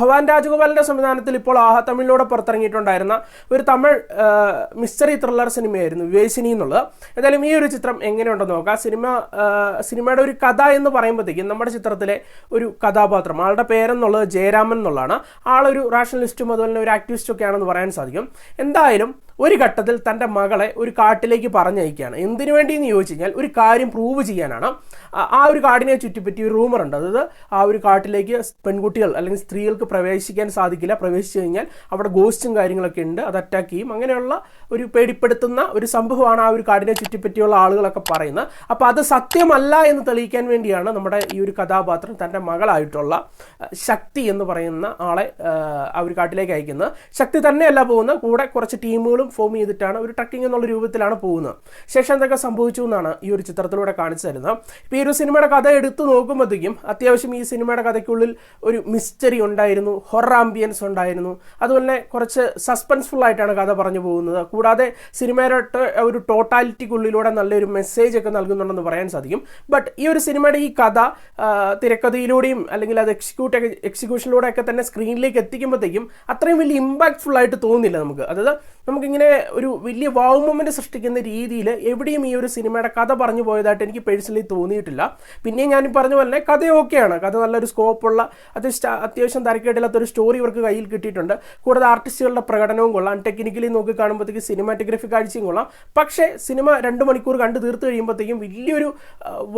ഭവാൻ രാജഗോപാലിന്റെ സംവിധാനത്തിൽ ഇപ്പോൾ ആഹ തമിഴിലൂടെ പുറത്തിറങ്ങിയിട്ടുണ്ടായിരുന്ന ഒരു തമിഴ് മിസ്റ്ററി ത്രില്ലർ സിനിമയായിരുന്നു വിവേശിനി എന്നുള്ളത്. എന്തായാലും ഈ ഒരു ചിത്രം എങ്ങനെയുണ്ടെന്ന് നോക്കാം. സിനിമ സിനിമയുടെ ഒരു കഥ എന്ന് പറയുമ്പോഴത്തേക്കും നമ്മുടെ ചിത്രത്തിലെ ഒരു കഥാപാത്രം ആളുടെ പേരെന്നുള്ളത് ജയരാമൻ എന്നുള്ളതാണ്. ആളൊരു റാഷണലിസ്റ്റും അതുപോലെ തന്നെ ഒരു ആക്ടിവിസ്റ്റും ഒക്കെ ആണെന്ന് പറയാൻ സാധിക്കും. എന്തായാലും ഒരു ഘട്ടത്തിൽ തന്റെ മകളെ ഒരു കാട്ടിലേക്ക് പറഞ്ഞയക്കുകയാണ്. എന്തിനു വേണ്ടി എന്ന് ചോദിച്ചു കഴിഞ്ഞാൽ ഒരു കാര്യം പ്രൂവ് ചെയ്യാനാണ്. ആ ഒരു കാടിനെ ചുറ്റിപ്പറ്റി ഒരു റൂമർ ഉണ്ട്. അതായത് ആ ഒരു കാട്ടിലേക്ക് പെൺകുട്ടികൾ അല്ലെങ്കിൽ സ്ത്രീകൾക്ക് പ്രവേശിക്കാൻ സാധിക്കില്ല. പ്രവേശിച്ചു കഴിഞ്ഞാൽ അവിടെ ഗോസ്റ്റും കാര്യങ്ങളൊക്കെ ഉണ്ട്. അത് അറ്റാക്ക് ചെയ്യും. അങ്ങനെയുള്ള ഒരു പേടിപ്പെടുത്തുന്ന ഒരു സംഭവമാണ് ആ ഒരു കാടിനെ ചുറ്റിപ്പറ്റിയുള്ള ആളുകളൊക്കെ പറയുന്നത്. അപ്പോൾ അത് സത്യമല്ല എന്ന് തെളിയിക്കാൻ വേണ്ടിയാണ് നമ്മുടെ ഈ ഒരു കഥാപാത്രം തന്റെ മകളായിട്ടുള്ള ശക്തി എന്ന് പറയുന്ന ആളെ ആ ഒരു കാട്ടിലേക്ക് അയക്കുന്നത്. ശക്തി തന്നെയല്ല പോകുന്നത്. കൂടെ കുറച്ച് ടീമുകളും ഫോം ചെയ്തിട്ടാണ് ഒരു ട്രക്കിംഗ് എന്നുള്ള രൂപത്തിലാണ് പോകുന്നത്. ശേഷം എന്തൊക്കെ സംഭവിച്ചു എന്നാണ് ഈ ഒരു ചിത്രത്തിലൂടെ കാണിച്ചു തരുന്നത്. ഇപ്പോൾ ഈ ഒരു സിനിമയുടെ കഥ എടുത്തു നോക്കുമ്പോഴത്തേക്കും അത്യാവശ്യം ഈ സിനിമയുടെ കഥയ്ക്കുള്ളിൽ ഒരു മിസ്റ്ററി ഉണ്ടായിരുന്നു ഹൊറർ ആംബിയൻസ് ഉണ്ടായിരുന്നു. അതുപോലെ കുറച്ച് സസ്പെൻസ്ഫുൾ ആയിട്ടാണ് കഥ പറഞ്ഞു പോകുന്നത്. കൂടാതെ സിനിമയുടെ ഒരു ടോട്ടാലിറ്റിക്കുള്ളിലൂടെ നല്ലൊരു മെസ്സേജ് ഒക്കെ നൽകുന്നുണ്ടെന്ന് പറയാൻ സാധിക്കും. ബട്ട് ഈ ഒരു സിനിമയുടെ ഈ കഥ തിരക്കഥയിലൂടെയും അല്ലെങ്കിൽ അത് എക്സിക്യൂട്ട് എക്സിക്യൂഷനിലൂടെ ഒക്കെ തന്നെ സ്ക്രീനിലേക്ക് എത്തിക്കുമ്പോഴത്തേക്കും അത്രയും വലിയ ഇമ്പാക്ട്ഫുൾ ആയിട്ട് തോന്നുന്നില്ല നമുക്ക്. അതായത് നമുക്കിങ്ങനെ ഒരു വലിയ വാവ് മൊമെന്റ് സൃഷ്ടിക്കുന്ന രീതിയിൽ എവിടെയും ഈ ഒരു സിനിമയുടെ കഥ പറഞ്ഞു പോയതായിട്ട് എനിക്ക് പേഴ്സണലി തോന്നിയിട്ടില്ല. പിന്നെ ഞാൻ പറഞ്ഞു പോലെ കഥ ഓക്കെയാണ്. കഥ നല്ലൊരു സ്കോപ്പുള്ള അത്യാവശ്യം അത്യാവശ്യം തരക്കേടില്ലാത്ത ഒരു സ്റ്റോറി ഇവർക്ക് കയ്യിൽ കിട്ടിയിട്ടുണ്ട്. കൂടാതെ ആർട്ടിസ്റ്റുകളുടെ പ്രകടനവും കൊള്ളാം. ടെക്നിക്കലി നോക്കി കാണുമ്പോഴത്തേക്ക് സിനിമാറ്റോഗ്രഫി കാഴ്ചയും കൊള്ളാം. പക്ഷേ സിനിമ രണ്ട് മണിക്കൂർ കണ്ടു തീർത്ത് കഴിയുമ്പോഴത്തേക്കും വലിയൊരു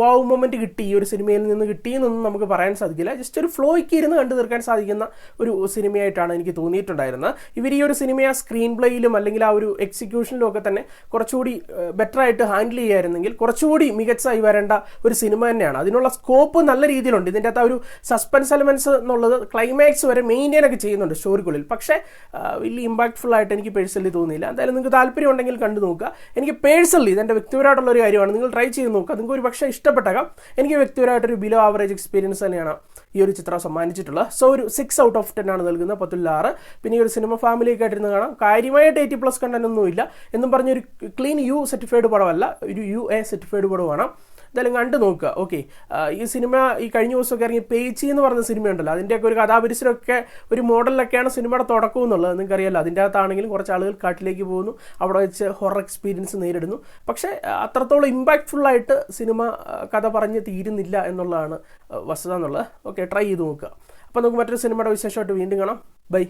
വാവ് മൊമെന്റ് കിട്ടി. ഈ ഒരു സിനിമയിൽ നിന്ന് കിട്ടിയെന്നൊന്നും നമുക്ക് പറയാൻ സാധിക്കില്ല. ജസ്റ്റ് ഒരു ഫ്ലോയ്ക്ക് ഇരുന്ന് കണ്ടു തീർക്കാൻ സാധിക്കുന്ന ഒരു സിനിമയായിട്ടാണ് എനിക്ക് തോന്നിയിട്ടുണ്ടായിരുന്നത്. ഇവർ ഈ ഒരു സിനിമയെ സ്ക്രീൻ പ്ലേയിലും അല്ലെങ്കിൽ ആ ഒരു എക്സിക്യൂഷനിലും ഒക്കെ തന്നെ കുറച്ചുകൂടി ബെറ്റർ ആയിട്ട് ഹാൻഡിൽ ചെയ്യായിരുന്നെങ്കിൽ കുറച്ചുകൂടി മികച്ചായി വരേണ്ട ഒരു സിനിമ തന്നെയാണ്. അതിനുള്ള സ്കോപ്പ് നല്ല രീതിയിലുണ്ട്. ഇതിന്റെ അകത്ത് ആ ഒരു സസ്പെൻസ് എലമെൻസ് എന്നുള്ളത് ക്ലൈമാക്സ് വരെ മെയിന്റെയിൻ ഒക്കെ ചെയ്യുന്നുണ്ട് സ്റ്റോറിക്കുള്ളിൽ പക്ഷേ വലിയ ഇമ്പാക്ട്ഫുൾ ആയിട്ട് എനിക്ക് പേഴ്സണലി തോന്നിയില്ല. എന്തായാലും നിങ്ങൾക്ക് താല്പര്യം ഉണ്ടെങ്കിൽ കണ്ടു നോക്കുക. എനിക്ക് പേഴ്സണലി ഇതെന്റെ വ്യക്തിപരമായിട്ടുള്ള ഒരു കാര്യമാണ്. നിങ്ങൾ ട്രൈ ചെയ്ത് നോക്കുക. നിങ്ങൾക്ക് ഒരു പക്ഷേ ഇഷ്ടപ്പെട്ടേക്കാം. എനിക്ക് വ്യക്തിപരമായിട്ടൊരു ബിലോ ആവറേജ് എക്സ്പീരിയൻസ് തന്നെയാണ്. ഈ ഒരു ചിത്രം സമ്മാനിച്ചിട്ടുള്ളത് സോ ഒരു സിക്സ് ഔട്ട് ഓഫ് ടെൻ ആണ് നൽകുന്നത് പത്തുള്ള ആറ് പിന്നെ ഈ ഒരു സിനിമ ഫാമിലി ഫാമിലിയൊക്കെ ആയിട്ടിരുന്ന് കാണാം. കാര്യമായിട്ട് എയ്റ്റി പ്ലസ് കണ്ടന്റ് ഒന്നുമില്ല. എന്നും പറഞ്ഞൊരു ക്ലീൻ യു സർട്ടിഫൈഡ് പടമല്ല. ഒരു യു എ സർട്ടിഫൈഡ് പടമാണ്. എന്തായാലും കണ്ടു നോക്കുക. ഓക്കെ ഈ സിനിമ ഈ കഴിഞ്ഞ ദിവസമൊക്കെ ഇറങ്ങി പേച്ചി എന്ന് പറഞ്ഞ സിനിമയുണ്ടല്ലോ. അതിന്റെയൊക്കെ ഒരു കഥാപരിസരമൊക്കെ ഒരു മോഡലിലൊക്കെയാണ് സിനിമയുടെ തുടക്കം എന്നുള്ളത് നിങ്ങൾക്കറിയാലോ. അതിന്റെ അകത്താണെങ്കിലും കുറച്ച് ആളുകൾ കാട്ടിലേക്ക് പോകുന്നു. അവിടെ വെച്ച് ഹൊറർ എക്സ്പീരിയൻസ് നേരിടുന്നു. പക്ഷേ അത്രത്തോളം ഇമ്പാക്റ്റ്ഫുള്ളായിട്ട് സിനിമ കഥ പറഞ്ഞ് തീരുന്നില്ല എന്നുള്ളതാണ് വസ്തുത എന്നുള്ളത്. ഓക്കെ ട്രൈ ചെയ്ത് നോക്കുക. അപ്പോൾ നമുക്ക് മറ്റൊരു സിനിമയുടെ വിശേഷമായിട്ട് വീണ്ടും കാണാം. ബൈ